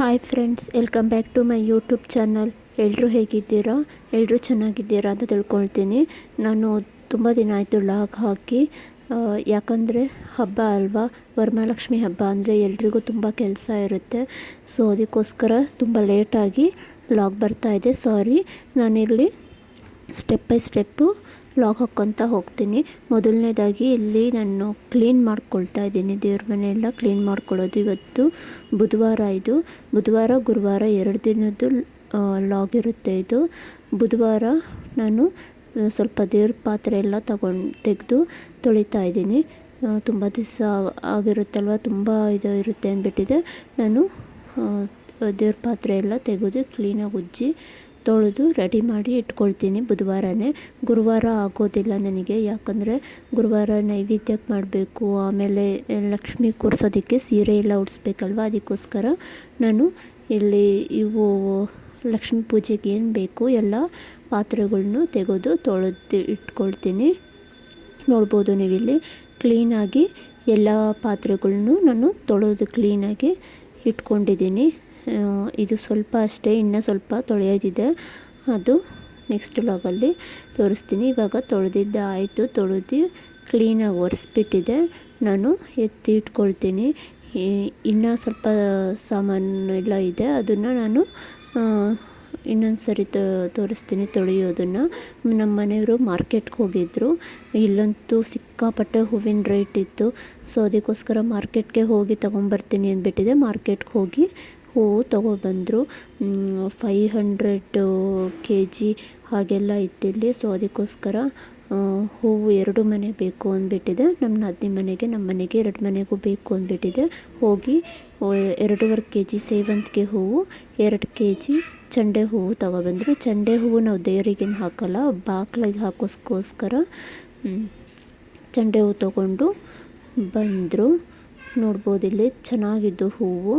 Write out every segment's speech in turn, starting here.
Hi friends welcome back to my YouTube channel ಎಲ್ಲರೂ ಹೇಗಿದ್ದೀರಾ? ಎಲ್ಲರೂ ಚೆನ್ನಾಗಿದ್ದೀರಾ ಅಂತ ತಿಳ್ಕೊಳ್ತೀನಿ. ನಾನು ತುಂಬ ದಿನ ಆಯಿತು ಲಾಗ್ ಹಾಕಿ ಯಾಕಂದರೆ ಹಬ್ಬ ಅಲ್ವಾ? ವರಮಹಾಲಕ್ಷ್ಮಿ ಹಬ್ಬ ಅಂದರೆ ಎಲ್ರಿಗೂ ತುಂಬ ಕೆಲಸ ಇರುತ್ತೆ. ಸೊ ಅದಕ್ಕೋಸ್ಕರ ತುಂಬ ಲೇಟಾಗಿ ಲಾಗ್ ಬರ್ತಾ ಇದೆ. ಸಾರಿ ನಾನಿಲ್ಲಿ ಸ್ಟೆಪ್ ಬೈ ಸ್ಟೆಪ್ಪು ಲಾಗ್ ಹಾಕ್ಕೊತ ಹೋಗ್ತೀನಿ. ಮೊದಲನೇದಾಗಿ ಇಲ್ಲಿ ನಾನು ಕ್ಲೀನ್ ಮಾಡ್ಕೊಳ್ತಾ ಇದ್ದೀನಿ. ದೇವ್ರ ಮನೆಯೆಲ್ಲ ಕ್ಲೀನ್ ಮಾಡ್ಕೊಳ್ಳೋದು ಇವತ್ತು. ಬುಧವಾರ ಇದು. ಬುಧವಾರ, ಗುರುವಾರ ಎರಡು ದಿನದ್ದು ಲಾಗ್ ಇರುತ್ತೆ ಇದು. ಬುಧವಾರ ನಾನು ಸ್ವಲ್ಪ ದೇವ್ರ ಪಾತ್ರೆ ಎಲ್ಲ ತಗೊಂಡು ತೆಗೆದು ತೊಳಿತಾ ಇದ್ದೀನಿ. ತುಂಬ ದಿವಸ ಆಗಿರುತ್ತಲ್ವ? ತುಂಬ ಇದು ಇರುತ್ತೆ ಅಂದ್ಬಿಟ್ಟಿದೆ. ನಾನು ದೇವ್ರ ಪಾತ್ರೆ ಎಲ್ಲ ತೆಗೆದು ಕ್ಲೀನಾಗಿ ಉಜ್ಜಿ ತೊಳೆದು ರೆಡಿ ಮಾಡಿ ಇಟ್ಕೊಳ್ತೀನಿ ಬುಧವಾರನೇ. ಗುರುವಾರ ಆಗೋದಿಲ್ಲ ನನಗೆ, ಯಾಕಂದರೆ ಗುರುವಾರ ನೈವೇದ್ಯಕ್ಕೆ ಮಾಡಬೇಕು, ಆಮೇಲೆ ಲಕ್ಷ್ಮಿ ಕೂರಿಸೋದಕ್ಕೆ ಸೀರೆ ಎಲ್ಲ ಉಡಿಸ್ಬೇಕಲ್ವ? ಅದಕ್ಕೋಸ್ಕರ ನಾನು ಇಲ್ಲಿ ಇವು ಲಕ್ಷ್ಮೀ ಪೂಜೆಗೆ ಏನು ಬೇಕು ಎಲ್ಲ ಪಾತ್ರೆಗಳ್ನು ತೆಗೆದು ತೊಳೆದು ಇಟ್ಕೊಳ್ತೀನಿ. ನೋಡ್ಬೋದು ನೀವಿಲ್ಲಿ ಕ್ಲೀನಾಗಿ ಎಲ್ಲ ಪಾತ್ರೆಗಳ್ನು ನಾನು ತೊಳೆದು ಕ್ಲೀನಾಗಿ ಇಟ್ಕೊಂಡಿದ್ದೀನಿ. ಇದು ಸ್ವಲ್ಪ ಅಷ್ಟೇ, ಇನ್ನು ಸ್ವಲ್ಪ ತೊಳೆಯೋದಿದೆ. ಅದು ನೆಕ್ಸ್ಟ್ ಲಾಗಲ್ಲಿ ತೋರಿಸ್ತೀನಿ. ಇವಾಗ ತೊಳೆದಿದ್ದೆ ಆಯಿತು ತೊಳೆದು ಕ್ಲೀನಾಗಿ ಒರೆಸ್ಬಿಟ್ಟಿದೆ. ನಾನು ಎತ್ತಿ ಇಟ್ಕೊಳ್ತೀನಿ ಇನ್ನೂ ಸ್ವಲ್ಪ ಸಾಮಾನು ಎಲ್ಲ ಇದೆ. ಅದನ್ನು ನಾನು ಇನ್ನೊಂದು ಸರಿ ತೋರಿಸ್ತೀನಿ ತೊಳೆಯೋದನ್ನು. ನಮ್ಮ ಮನೆಯವರು ಮಾರ್ಕೆಟ್ಗೆ ಹೋಗಿದ್ದರು ಇಲ್ಲಂತೂ ಸಿಕ್ಕಾಪಟ್ಟೆ ಹೂವಿನ ರೇಟ್ ಇತ್ತು. ಸೊ, ಅದಕ್ಕೋಸ್ಕರ ಮಾರ್ಕೆಟ್ಗೆ ಹೋಗಿ ತೊಗೊಂಬರ್ತೀನಿ ಅಂದ್ಬಿಟ್ಟಿದೆ. ಮಾರ್ಕೆಟ್ಗೆ ಹೋಗಿ ಹೂವು ತೊಗೊಬಂದರು. ಫೈವ್ ಹಂಡ್ರೆಡ್ ಕೆ ಜಿ ಹಾಗೆಲ್ಲ ಇತ್ತಿಲ್ಲಿ ಸೊ ಅದಕ್ಕೋಸ್ಕರ ಹೂವು ಎರಡು ಮನೆ ಬೇಕು ಅಂದ್ಬಿಟ್ಟಿದೆ. ನಮ್ಮ ನಾದಿನಿ ಮನೆಗೆ, ನಮ್ಮ ಮನೆಗೆ ಎರಡು ಮನೆಗೂ ಬೇಕು ಅಂದ್ಬಿಟ್ಟಿದೆ. ಹೋಗಿ ಎರಡೂವರೆ ಕೆ ಜಿ ಸೇವಂತಿಗೆ ಹೂವು, ಎರಡು ಕೆ ಜಿ ಚಂಡೆ ಹೂವು ತಗೊಬಂದರು. ಚಂಡೆ ಹೂವು ನಾವು ದೇವರಿಗೇನು ಹಾಕಲ್ಲ ಬಾಗಿಲಿಗೆ ಹಾಕೋಸ್ಕೋಸ್ಕರ ಚಂಡೆ ಹೂವು ತೊಗೊಂಡು ಬಂದರು. ನೋಡ್ಬೋದಿಲ್ಲಿ ಚೆನ್ನಾಗಿದ್ದು ಹೂವು.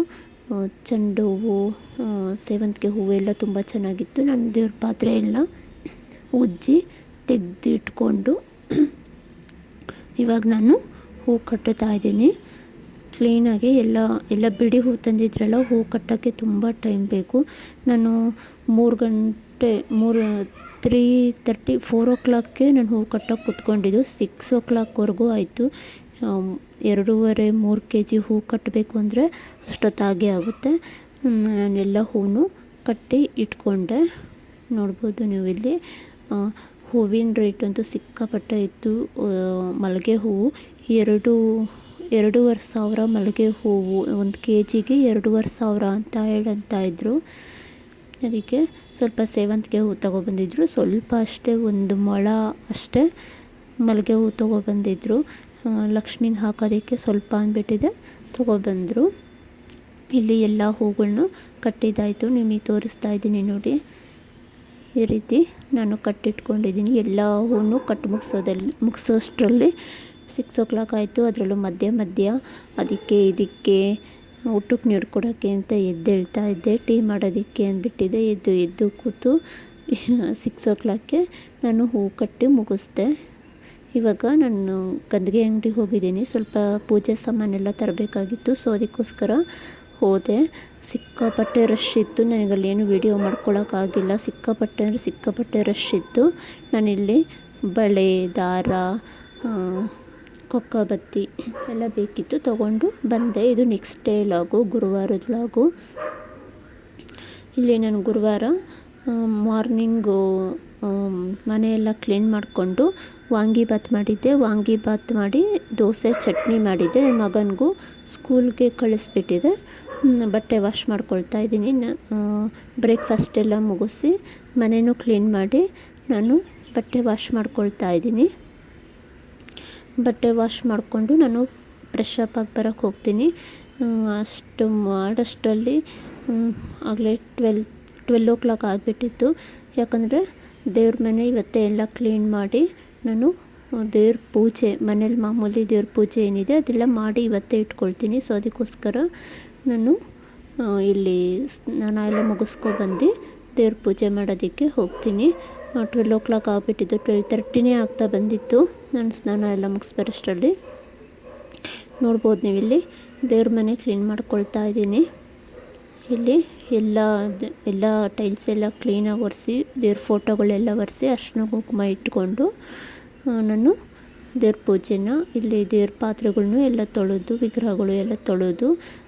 ಚೆಂಡು ಹೂವು ಸೇವಂತಿಗೆ ಎಲ್ಲ ತುಂಬ ಚೆನ್ನಾಗಿತ್ತು. ನಾನು ದೇವ್ರ ಪಾತ್ರೆ ಎಲ್ಲ ಉಜ್ಜಿ ತೆಗೆದಿಟ್ಕೊಂಡು ಇವಾಗ ನಾನು ಹೂ ಕಟ್ಟುತ್ತಾ ಇದ್ದೀನಿ. ಕ್ಲೀನಾಗಿ ಎಲ್ಲ ಎಲ್ಲ ಬಿಡಿ ಹೂ ತಂದಿದ್ರಲ್ಲ, ಹೂ ಕಟ್ಟೋಕ್ಕೆ ತುಂಬ ಟೈಮ್ ಬೇಕು. ನಾನು ಮೂರು ಗಂಟೆ, ಮೂರು, ತ್ರೀ ತರ್ಟಿ, ಫೋರ್ ಓ ಕ್ಲಾಕ್ಗೆ ನಾನು ಹೂ ಕಟ್ಟೋಕೆ ಕುತ್ಕೊಂಡಿದ್ದು. ಸಿಕ್ಸ್ ಓ ಕ್ಲಾಕ್ವರೆಗೂ ಆಯಿತು. ಎರಡೂವರೆ, ಮೂರು ಕೆ ಜಿ ಹೂ ಕಟ್ಟಬೇಕು ಅಂದರೆ ಅಷ್ಟೊತ್ತಾಗೆ ಆಗುತ್ತೆ. ನಾನೆಲ್ಲ ಹೂವು ಕಟ್ಟಿ ಇಟ್ಕೊಂಡೆ. ನೋಡ್ಬೋದು ನೀವು ಇಲ್ಲಿ ಹೂವಿನ ರೇಟ್ ಅಂತೂ ಸಿಕ್ಕಾಪಟ್ಟೆ ಇತ್ತು. ಮಲ್ಲಿಗೆ ಹೂವು ಎರಡು, ಎರಡೂವರೆ ಸಾವಿರ ಮಲ್ಲಿಗೆ ಹೂವು, ಒಂದು ಕೆ ಜಿಗೆ ಎರಡೂವರೆ ಸಾವಿರ ಅಂತ ಹೇಳಂತ ಇದ್ದರು ಅದಕ್ಕೆ ಸ್ವಲ್ಪ ಸೇವಂತಿಗೆ ಹೂ ತೊಗೊಬಂದಿದ್ರು. ಸ್ವಲ್ಪ ಅಷ್ಟೇ, ಒಂದು ಮೊಳ ಅಷ್ಟೇ ಮಲ್ಲಿಗೆ ಹೂ ತೊಗೊಬಂದಿದ್ರು. ಲಕ್ಷ್ಮಿಗೆ ಹಾಕೋದಕ್ಕೆ ಸ್ವಲ್ಪ ಅಂದ್ಬಿಟ್ಟಿದೆ. ತೊಗೊಬಂದರು ಇಲ್ಲಿ ಎಲ್ಲ ಹೂಗಳನ್ನೂ ಕಟ್ಟಿದ್ದಾಯಿತು. ನಿಮಗೆ ತೋರಿಸ್ತಾ ಇದ್ದೀನಿ ನೋಡಿ. ಈ ರೀತಿ ನಾನು ಕಟ್ಟಿಟ್ಕೊಂಡಿದ್ದೀನಿ. ಎಲ್ಲ ಹೂವು ಕಟ್ಟು ಮುಗಿಸೋದಲ್ಲಿ ಮುಗಿಸೋಷ್ಟರಲ್ಲಿ ಸಿಕ್ಸ್ ಓ ಕ್ಲಾಕ್ ಆಯಿತು. ಅದರಲ್ಲೂ ಮಧ್ಯ ಮಧ್ಯ ಅದಕ್ಕೆ ಇದಕ್ಕೆ ಊಟಕ್ಕೆ ನೀಡ್ಕೊಡೋಕ್ಕೆ ಅಂತ ಎದ್ದೇಳ್ತಾ ಇದ್ದೆ. ಟೀ ಮಾಡೋದಕ್ಕೆ ಅಂದ್ಬಿಟ್ಟಿದೆ. ಎದ್ದು ಎದ್ದು ಕೂತು ಸಿಕ್ಸ್ ಓ ಕ್ಲಾಕ್ಗೆ ನಾನು ಹೂ ಕಟ್ಟಿ ಮುಗಿಸ್ದೆ. ಇವಾಗ ನಾನು ಗಂದಿಗೆ ಅಂಗಡಿಗೆ ಹೋಗಿದ್ದೀನಿ. ಸ್ವಲ್ಪ ಪೂಜೆ ಸಾಮಾನೆಲ್ಲ ತರಬೇಕಾಗಿತ್ತು. ಸೊ ಅದಕ್ಕೋಸ್ಕರ ಹೋದೆ. ಸಿಕ್ಕಾಪಟ್ಟೆ ರಶ್ ಇತ್ತು. ನನಗಲ್ಲಿ ಏನು ವೀಡಿಯೋ ಮಾಡ್ಕೊಳ್ಳೋಕ್ಕಾಗಿಲ್ಲ ಸಿಕ್ಕಾಪಟ್ಟೆ ಅಂದರೆ ಸಿಕ್ಕಾಪಟ್ಟೆ ರಶ್ ಇತ್ತು. ನಾನಿಲ್ಲಿ ಬಳೆ, ದಾರ ಕೊಕ್ಕಬತ್ತಿ ಕೊಕ್ಕ, ಬತ್ತಿ ಎಲ್ಲ ಬೇಕಿತ್ತು. ತಗೊಂಡು ಬಂದೆ. ಇದು ನೆಕ್ಸ್ಟ್ ಡೇ ಲಾಗು, ಗುರುವಾರದ ಲಾಗು. ಇಲ್ಲಿ ನಾನು ಗುರುವಾರ ಮಾರ್ನಿಂಗು ಮನೆಯೆಲ್ಲ ಕ್ಲೀನ್ ಮಾಡಿಕೊಂಡು ವಾಂಗಿಭಾತ್ ಮಾಡಿದ್ದೆ. ವಾಂಗಿಬಾತ್ ಮಾಡಿ ದೋಸೆ, ಚಟ್ನಿ ಮಾಡಿದ್ದೆ. ಮಗನಿಗೂ ಸ್ಕೂಲ್ಗೆ ಕಳಿಸ್ಬಿಟ್ಟಿದೆ. ಬಟ್ಟೆ ವಾಶ್ ಮಾಡ್ಕೊಳ್ತಾ ಇದ್ದೀನಿ. ಬ್ರೇಕ್ಫಾಸ್ಟ್ ಎಲ್ಲ ಮುಗಿಸಿ ಮನೆಯೂ ಕ್ಲೀನ್ ಮಾಡಿ ನಾನು ಬಟ್ಟೆ ವಾಶ್ ಮಾಡ್ಕೊಳ್ತಾ ಇದ್ದೀನಿ. ಬಟ್ಟೆ ವಾಶ್ ಮಾಡಿಕೊಂಡು ನಾನು ಫ್ರೆಶ್ ಆಗಿ ಬರೋಕ್ಕೆ ಹೋಗ್ತೀನಿ. ಅಷ್ಟು ಮಾಡೋಷ್ಟರಲ್ಲಿ ಆಗಲೇ ಟ್ವೆಲ್ ಟ್ವೆಲ್ ಓ ಕ್ಲಾಕ್ ಆಗಿಬಿಟ್ಟಿತ್ತು. ಯಾಕಂದರೆ ದೇವ್ರ ಮನೆ ಇವತ್ತೇ ಎಲ್ಲ ಕ್ಲೀನ್ ಮಾಡಿ ನಾನು ದೇವ್ರ ಪೂಜೆ, ಮನೇಲಿ ಮಾಮೂಲಿ ದೇವ್ರ ಪೂಜೆ ಏನಿದೆ ಅದೆಲ್ಲ ಮಾಡಿ ಇವತ್ತೇ ಇಟ್ಕೊಳ್ತೀನಿ. ಸೊ, ಅದಕ್ಕೋಸ್ಕರ ನಾನು ಇಲ್ಲಿ ಸ್ನಾನ ಎಲ್ಲ ಮುಗಿಸ್ಕೊಬಂದು ದೇವ್ರ ಪೂಜೆ ಮಾಡೋದಕ್ಕೆ ಹೋಗ್ತೀನಿ. ಟ್ವೆಲ್ ಓ ಕ್ಲಾಕ್ ಆಗಿಬಿಟ್ಟಿದ್ದು ಟ್ವೆಲ್ ತರ್ಟಿನೇ ಆಗ್ತಾ ಬಂದಿತ್ತು. ನಾನು ಸ್ನಾನ ಎಲ್ಲ ಮುಗಿಸ್ಬರೋಷ್ಟರಲ್ಲಿ. ನೋಡ್ಬೋದು ನೀವಿಲ್ಲಿ. ದೇವ್ರ ಮನೆ ಕ್ಲೀನ್ ಮಾಡ್ಕೊಳ್ತಾ ಇದ್ದೀನಿ. ಇಲ್ಲಿ ಎಲ್ಲ ಎಲ್ಲ ಟೈಲ್ಸ್ ಎಲ್ಲ ಕ್ಲೀನಾಗಿ ಒರೆಸಿ, ದೇವ್ರ ಫೋಟೋಗಳೆಲ್ಲ ಒರೆಸಿ ಅರ್ಶಿನ ಕುಂಕುಮ ಇಟ್ಕೊಂಡು ನಾನು ದೇವ್ರ ಪೂಜೆನ, ಇಲ್ಲಿ ದೇವ್ರ ಪಾತ್ರೆಗಳನ್ನು ಎಲ್ಲ ತೊಳೆದು, ವಿಗ್ರಹಗಳು ಎಲ್ಲ ತೊಳೆದು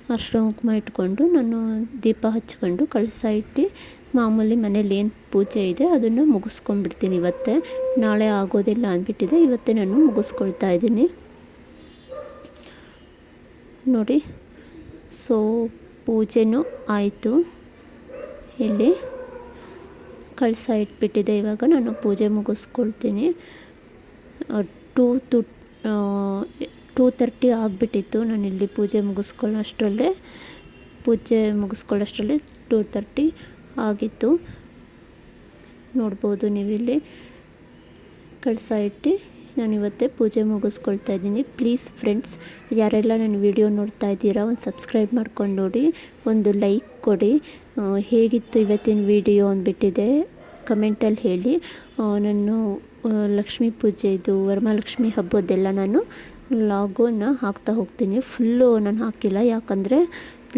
ಅರ್ಶಿನ ಇಟ್ಕೊಂಡು ನಾನು ದೀಪ ಹಚ್ಕೊಂಡು ಕಳಸ ಇಟ್ಟು ಮಾಮೂಲಿ ಮನೇಲಿ ಏನು ಪೂಜೆ ಇದೆ ಅದನ್ನು ಮುಗಿಸ್ಕೊಂಡ್ಬಿಡ್ತೀನಿ ಇವತ್ತೇ. ನಾಳೆ ಆಗೋದಿಲ್ಲ ಅಂದ್ಬಿಟ್ಟಿದೆ, ಇವತ್ತೇ ನಾನು ಮುಗಿಸ್ಕೊಳ್ತಾ ಇದ್ದೀನಿ. ನೋಡಿ, ಸೊ, ಪೂಜೆನೂ ಆಯಿತು. ಇಲ್ಲಿ ಕಳಸ ಇಟ್ಬಿಟ್ಟಿದೆ ಇವಾಗ, ನಾನು ಪೂಜೆ ಮುಗಿಸ್ಕೊಳ್ತೀನಿ. ಟೂ ಟು ಟೂ ತರ್ಟಿ ಆಗಿಬಿಟ್ಟಿತ್ತು. ನಾನು ಇಲ್ಲಿ ಪೂಜೆ ಮುಗಿಸ್ಕೊಳ್ಳೋಷ್ಟರಲ್ಲೇ ಪೂಜೆ ಮುಗಿಸ್ಕೊಳ್ಳೋಷ್ಟರಲ್ಲಿ ಟೂ ತರ್ಟಿ ಆಗಿತ್ತು. ನೋಡ್ಬೋದು ನೀವಿಲ್ಲಿ ಕಳಸ ಇಟ್ಟು ನಾನು ಇವತ್ತೇ ಪೂಜೆ ಮುಗಿಸ್ಕೊಳ್ತಾ ಇದ್ದೀನಿ. ಪ್ಲೀಸ್ ಫ್ರೆಂಡ್ಸ್ ಯಾರೆಲ್ಲ ನನ್ನ ವಿಡಿಯೋ ನೋಡ್ತಾ ಇದ್ದೀರಾ, ಒಂದು ಸಬ್ಸ್ಕ್ರೈಬ್ ಮಾಡ್ಕೊಂಡು ನೋಡಿ, ಒಂದು ಲೈಕ್ ಕೊಡಿ. ಹೇಗಿತ್ತು ಇವತ್ತಿನ ವಿಡಿಯೋ ಅಂದ್ಬಿಟ್ಟಿದೆ ಕಮೆಂಟಲ್ಲಿ ಹೇಳಿ. ನಾನು ಲಕ್ಷ್ಮೀ ಪೂಜೆದು ವರಮಹಾಲಕ್ಷ್ಮಿ ಹಬ್ಬದ್ದೆಲ್ಲ ನಾನು ಲಾಗೋನ ಹಾಕ್ತಾ ಹೋಗ್ತೀನಿ. ಫುಲ್ಲು ನಾನು ಹಾಕಿಲ್ಲ. ಯಾಕಂದರೆ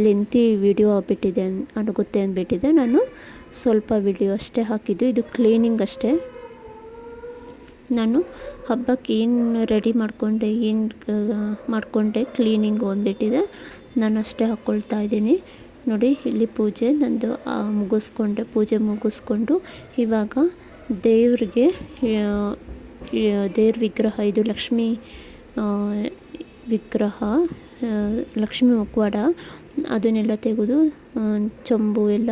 ಲೆಂತಿ ವಿಡಿಯೋ ಆಗ್ಬಿಟ್ಟಿದೆ ಅನ್ಗುತ್ತೆ ಅಂದ್ಬಿಟ್ಟಿದೆ. ನಾನು ಸ್ವಲ್ಪ ವಿಡಿಯೋ ಅಷ್ಟೇ ಹಾಕಿದ್ದು. ಇದು ಕ್ಲೀನಿಂಗ್ ಅಷ್ಟೇ. ನಾನು ಹಬ್ಬಕ್ಕೆ ಏನು ರೆಡಿ ಮಾಡಿಕೊಂಡೆ, ಏನು ಮಾಡಿಕೊಂಡೆ ಕ್ಲೀನಿಂಗು ಅಂದ್ಬಿಟ್ಟಿದೆ. ನಾನು ಅಷ್ಟೇ ಹಾಕ್ಕೊಳ್ತಾ ಇದ್ದೀನಿ. ನೋಡಿ, ಇಲ್ಲಿ ಪೂಜೆ ನಂದು ಮುಗಿಸ್ಕೊಂಡೆ, ಪೂಜೆ ಮುಗಿಸ್ಕೊಂಡು ಇವಾಗ ದೇವ್ರಿಗೆ ದೇವ್ರ ವಿಗ್ರಹ, ಇದು ಲಕ್ಷ್ಮೀ ವಿಗ್ರಹ ಲಕ್ಷ್ಮೀ ಮುಖವಾಡ, ಅದನ್ನೆಲ್ಲ ತೆಗೆದು ಚೊಂಬು ಎಲ್ಲ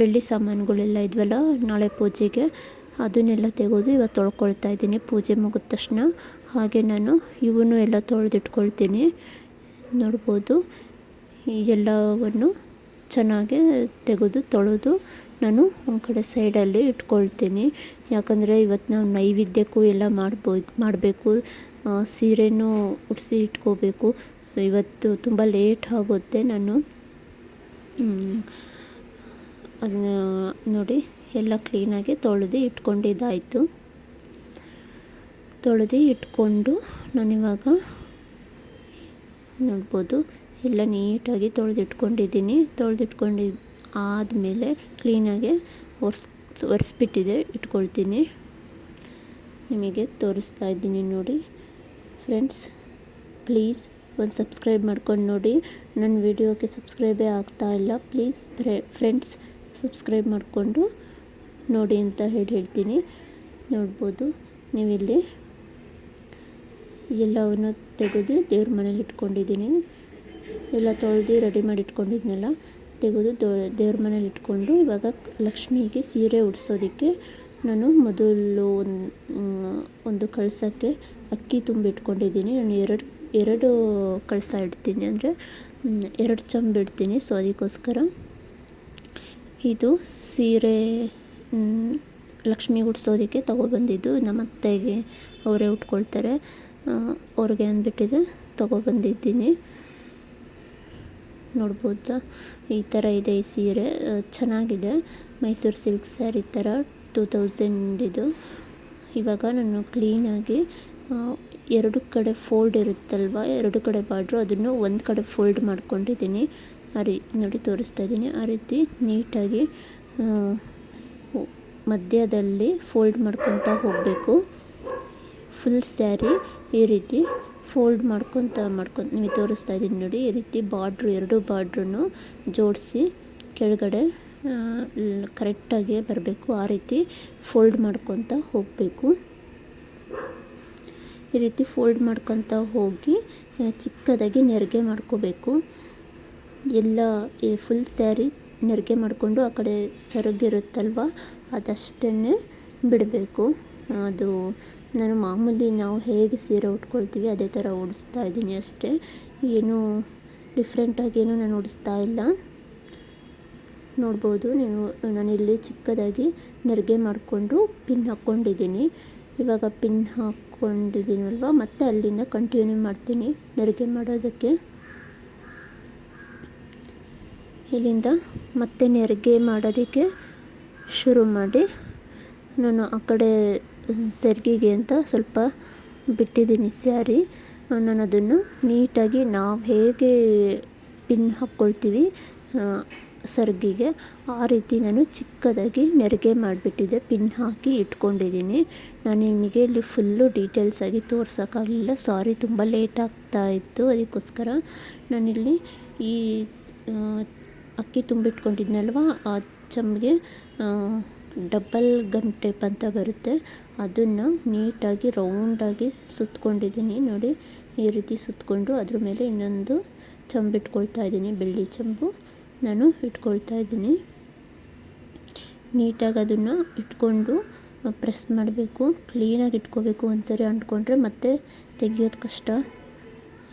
ಬೆಳ್ಳಿ ಸಾಮಾನುಗಳೆಲ್ಲ ಇದ್ವಲ್ಲ, ನಾಳೆ ಪೂಜೆಗೆ, ಅದನ್ನೆಲ್ಲ ತೆಗೆದು ಇವತ್ತು ತೊಳ್ಕೊಳ್ತಾ ಇದ್ದೀನಿ. ಪೂಜೆ ಮುಗಿದ ತಕ್ಷಣ ಹಾಗೆ ನಾನು ಇವನು ಎಲ್ಲ ತೊಳೆದಿಟ್ಕೊಳ್ತೀನಿ. ನೋಡ್ಬೋದು. ಎಲ್ಲವನ್ನು ಚೆನ್ನಾಗಿ ತೆಗೆದು ತೊಳೆದು ನಾನು ಒಂದು ಕಡೆ ಸೈಡಲ್ಲಿ ಇಟ್ಕೊಳ್ತೀನಿ. ಯಾಕಂದರೆ ಇವತ್ತು ನಾವು ನೈವೇದ್ಯಕ್ಕೂ ಎಲ್ಲ ಮಾಡ್ಬೋದು, ಮಾಡಬೇಕು. ಸೀರೆನೂ ಉಡಿಸಿ ಇಟ್ಕೋಬೇಕು. ಸೊ ಇವತ್ತು ತುಂಬ ಲೇಟ್ ಆಗುತ್ತೆ ನಾನು. ಅದನ್ನ ನೋಡಿ, ಎಲ್ಲ ಕ್ಲೀನಾಗಿ ತೊಳೆದು ಇಟ್ಕೊಂಡಿದ್ದಾಯಿತು. ತೊಳೆದು ಇಟ್ಕೊಂಡು ನಾನಿವಾಗ ನೋಡ್ಬೋದು. ಎಲ್ಲ ನೀಟಾಗಿ ತೊಳೆದಿಟ್ಕೊಂಡಿದ್ದೀನಿ. ತೊಳೆದಿಟ್ಕೊಂಡು ಆದಮೇಲೆ ಕ್ಲೀನಾಗೆ ಒರ್ಸ್, ಒರೆಸ್ಬಿಟ್ಟಿದೆ, ಇಟ್ಕೊಳ್ತೀನಿ. ನಿಮಗೆ ತೋರಿಸ್ತಾ ಇದ್ದೀನಿ ನೋಡಿ. ಫ್ರೆಂಡ್ಸ್ ಪ್ಲೀಸ್ ಒಂದು ಸಬ್ಸ್ಕ್ರೈಬ್ ಮಾಡ್ಕೊಂಡು ನೋಡಿ. ನನ್ನ ವಿಡಿಯೋಗೆ ಸಬ್ಸ್ಕ್ರೈಬೇ ಆಗ್ತಾ ಇಲ್ಲ. ಪ್ಲೀಸ್ ಫ್ರೆಂಡ್ಸ್ ಸಬ್ಸ್ಕ್ರೈಬ್ ಮಾಡಿಕೊಂಡು ನೋಡಿ ಅಂತ ಹೇಳಿ ಹೇಳ್ತೀನಿ. ನೋಡ್ಬೋದು, ನೀವಿಲ್ಲಿ ಎಲ್ಲವನ್ನು ತೆಗೆದು ದೇವ್ರ ಮನೇಲಿ ಇಟ್ಕೊಂಡಿದ್ದೀನಿ. ಎಲ್ಲ ತೊಳೆದು ರೆಡಿ ಮಾಡಿ ಇಟ್ಕೊಂಡಿದ್ನೆಲ್ಲ, ತೆಗೆದು ದೇವ್ರ ಮನೇಲಿ ಇಟ್ಕೊಂಡು ಇವಾಗ ಲಕ್ಷ್ಮಿಗೆ ಸೀರೆ ಉಡ್ಸೋದಕ್ಕೆ ನಾನು ಮೊದಲು ಒಂದು ಕಳಸಕ್ಕೆ ಅಕ್ಕಿ ತುಂಬಿಟ್ಕೊಂಡಿದ್ದೀನಿ ನಾನು ಎರಡು ಎರಡು ಕಳಸ ಇಡ್ತೀನಿ ಅಂದರೆ ಎರಡು ಚಂಬು ಇಡ್ತೀನಿ. ಸೊ ಅದಕ್ಕೋಸ್ಕರ ಇದು ಸೀರೆ ಲಕ್ಷ್ಮಿ ಉಡ್ಸೋದಕ್ಕೆ ತೊಗೊಬಂದಿದ್ದು. ನಮ್ಮ ಅತ್ತೆಗೆ ಅವರೇ ಉಟ್ಕೊಳ್ತಾರೆ. ಅವ್ರಿಗೆ ಅಂದ್ಬಿಟ್ಟಿದೆ, ತಗೊಬಂದಿದ್ದೀನಿ. ನೋಡ್ಬೋದಾ? ಈ ಥರ ಇದೆ ಈ ಸೀರೆ. ಚೆನ್ನಾಗಿದೆ. ಮೈಸೂರು ಸಿಲ್ಕ್ ಸ್ಯಾರಿ ಥರ ಟೂ ತೌಸಂಡ್ ಇದು. ಇವಾಗ ನಾನು ಕ್ಲೀನಾಗಿ ಎರಡು ಕಡೆ ಫೋಲ್ಡ್ ಇರುತ್ತಲ್ವ? ಎರಡು ಕಡೆ ಬಾರ್ಡ್ರು. ಅದನ್ನು ಒಂದು ಕಡೆ ಫೋಲ್ಡ್ ಮಾಡ್ಕೊಂಡಿದ್ದೀನಿ. ಆ ರೀ, ನೋಡಿ ತೋರಿಸ್ತಾ ಇದ್ದೀನಿ. ಆ ರೀತಿ ನೀಟಾಗಿ ಮಧ್ಯದಲ್ಲಿ ಫೋಲ್ಡ್ ಮಾಡ್ಕೊತಾ ಹೋಗಬೇಕು. ಫುಲ್ ಸ್ಯಾರಿ ಈ ರೀತಿ. ಫೋಲ್ಡ್ ಮಾಡ್ಕೊತ ಮಾಡ್ಕೊತ ನಿಮಗೆ ತೋರಿಸ್ತಾ ಇದ್ದೀನಿ ನೋಡಿ, ಈ ರೀತಿ ಬಾರ್ಡ್ರು ಎರಡು ಬಾರ್ಡ್ರನ್ನು ಜೋಡಿಸಿ ಕೆಳಗಡೆ ಕರೆಕ್ಟಾಗಿ ಬರಬೇಕು. ಆ ರೀತಿ ಫೋಲ್ಡ್ ಮಾಡ್ಕೊತ ಹೋಗಬೇಕು. ಈ ರೀತಿ ಫೋಲ್ಡ್ ಮಾಡ್ಕೊತ ಹೋಗಿ ಚಿಕ್ಕದಾಗಿ ನೆರಿಗೆ ಮಾಡ್ಕೋಬೇಕು. ಎಲ್ಲ, ಈ ಫುಲ್ ಸ್ಯಾರಿ ನೆರಿಗೆ ಮಾಡಿಕೊಂಡು ಆ ಕಡೆ ಸರಗಿರುತ್ತಲ್ವ, ಅದಷ್ಟನ್ನೇ ಬಿಡಬೇಕು. ಅದು ನಾನು ಮಾಮೂಲಿ ನಾವು ಹೇಗೆ ಸೀರೆ ಉಟ್ಕೊಳ್ತೀವಿ ಅದೇ ಥರ ಉಡಿಸ್ತಾ ಇದ್ದೀನಿ ಅಷ್ಟೇ. ಏನು ಡಿಫ್ರೆಂಟಾಗಿ ಏನು ನಾನು ಉಡಿಸ್ತಾ ಇಲ್ಲ. ನೋಡ್ಬೋದು, ನೀವು ನಾನಿಲ್ಲಿ ಚಿಕ್ಕದಾಗಿ ನೆರಿಗೆ ಮಾಡಿಕೊಂಡು ಪಿನ್ ಹಾಕ್ಕೊಂಡಿದ್ದೀನಿ. ಇವಾಗ ಪಿನ್ ಹಾಕ್ಕೊಂಡಿದ್ದೀನಲ್ವ? ಮತ್ತೆ ಅಲ್ಲಿಂದ ಕಂಟಿನ್ಯೂ ಮಾಡ್ತೀನಿ ನೆರಿಗೆ ಮಾಡೋದಕ್ಕೆ. ಇಲ್ಲಿಂದ ಮತ್ತೆ ನೆರಿಗೆ ಮಾಡೋದಕ್ಕೆ ಶುರು ಮಾಡಿ. ನಾನು ಆ ಕಡೆ ಸೆರ್ಗಿಗೆ ಅಂತ ಸ್ವಲ್ಪ ಬಿಟ್ಟಿದ್ದೀನಿ ಸ್ಯಾರಿ. ನಾನು ಅದನ್ನು ನೀಟಾಗಿ ನಾವು ಹೇಗೆ ಪಿನ್ ಹಾಕ್ಕೊಳ್ತೀವಿ ಸರ್ಗಿಗೆ, ಆ ರೀತಿ ನಾನು ಚಿಕ್ಕದಾಗಿ ನೆರಿಗೆ ಮಾಡಿಬಿಟ್ಟಿದ್ದೆ, ಪಿನ್ ಹಾಕಿ ಇಟ್ಕೊಂಡಿದ್ದೀನಿ. ನಾನು ನಿಮಗೆ ಇಲ್ಲಿ ಫುಲ್ಲು ಡೀಟೇಲ್ಸಾಗಿ ತೋರ್ಸೋಕ್ಕಾಗಲಿಲ್ಲ ಸಾರಿ ತುಂಬ ಲೇಟ್ ಆಗ್ತಾ ಇತ್ತು, ಅದಕ್ಕೋಸ್ಕರ ನಾನಿಲ್ಲಿ ಈ ಅಕ್ಕಿ ತುಂಬಿಟ್ಕೊಂಡಿದ್ನಲ್ವ, ಆ ಚಮ್ಗೆ ಡಬಲ್ ಗಮ್ ಟೇಪ್ ಅಂತ ಬರುತ್ತೆ. ಅದನ್ನು ನೀಟಾಗಿ ರೌಂಡಾಗಿ ಸುತ್ಕೊಂಡಿದ್ದೀನಿ. ನೋಡಿ, ಈ ರೀತಿ ಸುತ್ತಕೊಂಡು ಅದ್ರ ಮೇಲೆ ಇನ್ನೊಂದು ಚಂಬ್ ಇಟ್ಕೊಳ್ತಾ ಇದ್ದೀನಿ. ಬೆಳ್ಳಿ ಚಂಬು ನಾನು ಇಟ್ಕೊಳ್ತಾ ಇದ್ದೀನಿ. ನೀಟಾಗಿ ಅದನ್ನು ಇಟ್ಕೊಂಡು ಪ್ರೆಸ್ ಮಾಡಬೇಕು. ಕ್ಲೀನಾಗಿ ಇಟ್ಕೋಬೇಕು ಒಂದ್ಸರಿ ಅಂಟ್ಕೊಂಡ್ರೆ ಮತ್ತೆ ತೆಗಿಯೋದು ಕಷ್ಟ.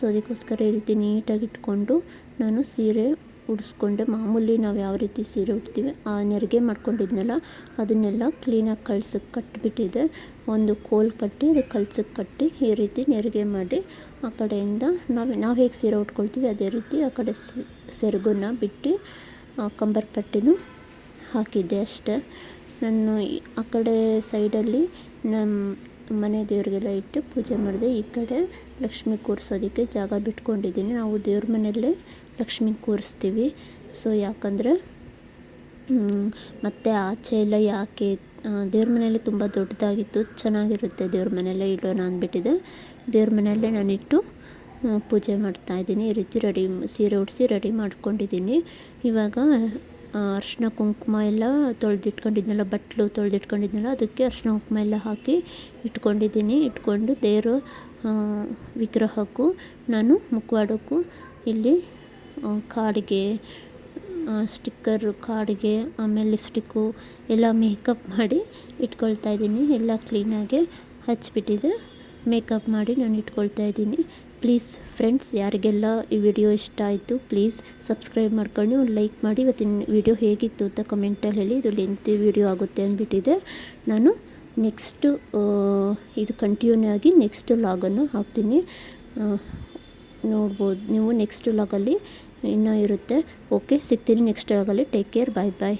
ಸೊ, ಅದಕ್ಕೋಸ್ಕರ ಈ ರೀತಿ ನೀಟಾಗಿ ಇಟ್ಕೊಂಡು ನಾನು ಸೀರೆ ಉಡಿಸ್ಕೊಂಡೆ ಮಾಮೂಲಿ ನಾವು ಯಾವ ರೀತಿ ಸೀರೆ ಉಡ್ತೀವಿ ಆ ನೆರಿಗೆ ಮಾಡ್ಕೊಂಡಿದ್ನಲ್ಲ, ಅದನ್ನೆಲ್ಲ ಕ್ಲೀನಾಗಿ ಕಳ್ಸಕ್ಕೆ ಕಟ್ಟಿಬಿಟ್ಟಿದೆ ಒಂದು ಕೋಲ್ ಕಟ್ಟಿ, ಅದು ಕಲ್ಸಕ್ಕೆ ಕಟ್ಟಿ ಈ ರೀತಿ ನೆರಿಗೆ ಮಾಡಿ ಆ ಕಡೆಯಿಂದ ನಾವು ನಾವು ಹೇಗೆ ಸೀರೆ ಉಟ್ಕೊಳ್ತೀವಿ, ಅದೇ ರೀತಿ ಆ ಕಡೆ ಸೆರಗನ್ನ ಬಿಟ್ಟು ಕಂಬರ್ ಪಟ್ಟಿನೂ ಹಾಕಿದ್ದೆ ಅಷ್ಟೇ. ನಾನು ಆ ಕಡೆ ಸೈಡಲ್ಲಿ ನಮ್ಮ ಮನೆ ದೇವರಿಗೆಲ್ಲ ಇಟ್ಟು ಪೂಜೆ ಮಾಡಿದೆ. ಈ ಕಡೆ ಲಕ್ಷ್ಮಿ ಕೂರಿಸೋದಕ್ಕೆ ಜಾಗ ಬಿಟ್ಕೊಂಡಿದ್ದೀನಿ. ನಾವು ದೇವ್ರ ಮನೆಯಲ್ಲೇ ಲಕ್ಷ್ಮಿ ಕೂರಿಸ್ತೀವಿ. ಸೊ ಯಾಕಂದರೆ ಮತ್ತು ಆಚೆ ಎಲ್ಲ ಯಾಕೆ ದೇವ್ರ ಮನೆಯಲ್ಲಿ ತುಂಬ ದೊಡ್ಡದಾಗಿತ್ತು, ಚೆನ್ನಾಗಿರುತ್ತೆ ದೇವ್ರ ಮನೆಯಲ್ಲೇ ಇಡೋಣ ಅಂದ್ಬಿಟ್ಟಿದೆ. ದೇವ್ರ ಮನೆಯಲ್ಲೇ ನಾನಿಟ್ಟು ಪೂಜೆ ಮಾಡ್ತಾಯಿದ್ದೀನಿ ಈ ರೀತಿ ರೆಡಿ, ಸೀರೆ ಉಡಿಸಿ ರೆಡಿ ಮಾಡ್ಕೊಂಡಿದ್ದೀನಿ. ಇವಾಗ ಅರ್ಶಿನ ಕುಂಕುಮ ಎಲ್ಲ ತೊಳೆದಿಟ್ಕೊಂಡಿದ್ನಲ್ಲ, ಬಟ್ಲು ತೊಳೆದಿಟ್ಕೊಂಡಿದ್ನಲ್ಲ, ಅದಕ್ಕೆ ಅರ್ಶಿನ ಕುಂಕುಮ ಎಲ್ಲ ಹಾಕಿ ಇಟ್ಕೊಂಡಿದ್ದೀನಿ. ಇಟ್ಕೊಂಡು ದೇವರು ವಿಗ್ರಹಕ್ಕೂ, ನಾನು ಮುಖವಾಡಕ್ಕೂ ಇಲ್ಲಿ ಕಾಡಿಗೆ ಸ್ಟಿಕ್ಕರ್ ಕಾಡಿಗೆ ಆಮೇಲೆ ಲಿಪ್ಸ್ಟಿಕ್ಕು ಎಲ್ಲ ಮೇಕಪ್ ಮಾಡಿ ಇಟ್ಕೊಳ್ತಾ ಇದ್ದೀನಿ. ಎಲ್ಲ ಕ್ಲೀನಾಗೆ ಹಚ್ಚಿಬಿಟ್ಟಿದೆ ಮೇಕಪ್ ಮಾಡಿ ನಾನು ಇಟ್ಕೊಳ್ತಾ ಇದ್ದೀನಿ. ಪ್ಲೀಸ್ ಫ್ರೆಂಡ್ಸ್, ಯಾರಿಗೆಲ್ಲ ಈ ವಿಡಿಯೋ ಇಷ್ಟ ಆಯಿತು, ಪ್ಲೀಸ್ ಸಬ್ಸ್ಕ್ರೈಬ್ ಮಾಡ್ಕೊಂಡು ಒಂದು ಲೈಕ್ ಮಾಡಿ. ಇವತ್ತಿನ ವಿಡಿಯೋ ಹೇಗಿತ್ತು ಅಂತ ಕಮೆಂಟಲ್ಲಿ ಹೇಳಿ. ಇದು ಲೆಂತಿ ವಿಡಿಯೋ ಆಗುತ್ತೆ ಅಂದ್ಬಿಟ್ಟಿದೆ. ನಾನು ನೆಕ್ಸ್ಟು ಇದು ಕಂಟಿನ್ಯೂ ಆಗಿ ನೆಕ್ಸ್ಟ್ ಲಾಗನ್ನು ಹಾಕ್ತೀನಿ. ನೋಡ್ಬೋದು. ನೀವು ನೆಕ್ಸ್ಟ್ ಲಾಗಲ್ಲಿ ಇನ್ನೂ ಇರುತ್ತೆ. ಓಕೆ ಸಿಗ್ತೀನಿ ನೆಕ್ಸ್ಟ್ ಒಳಗಲ್ಲಿ ಟೇಕ್ ಕೇರ್ ಬಾಯ್ ಬಾಯ್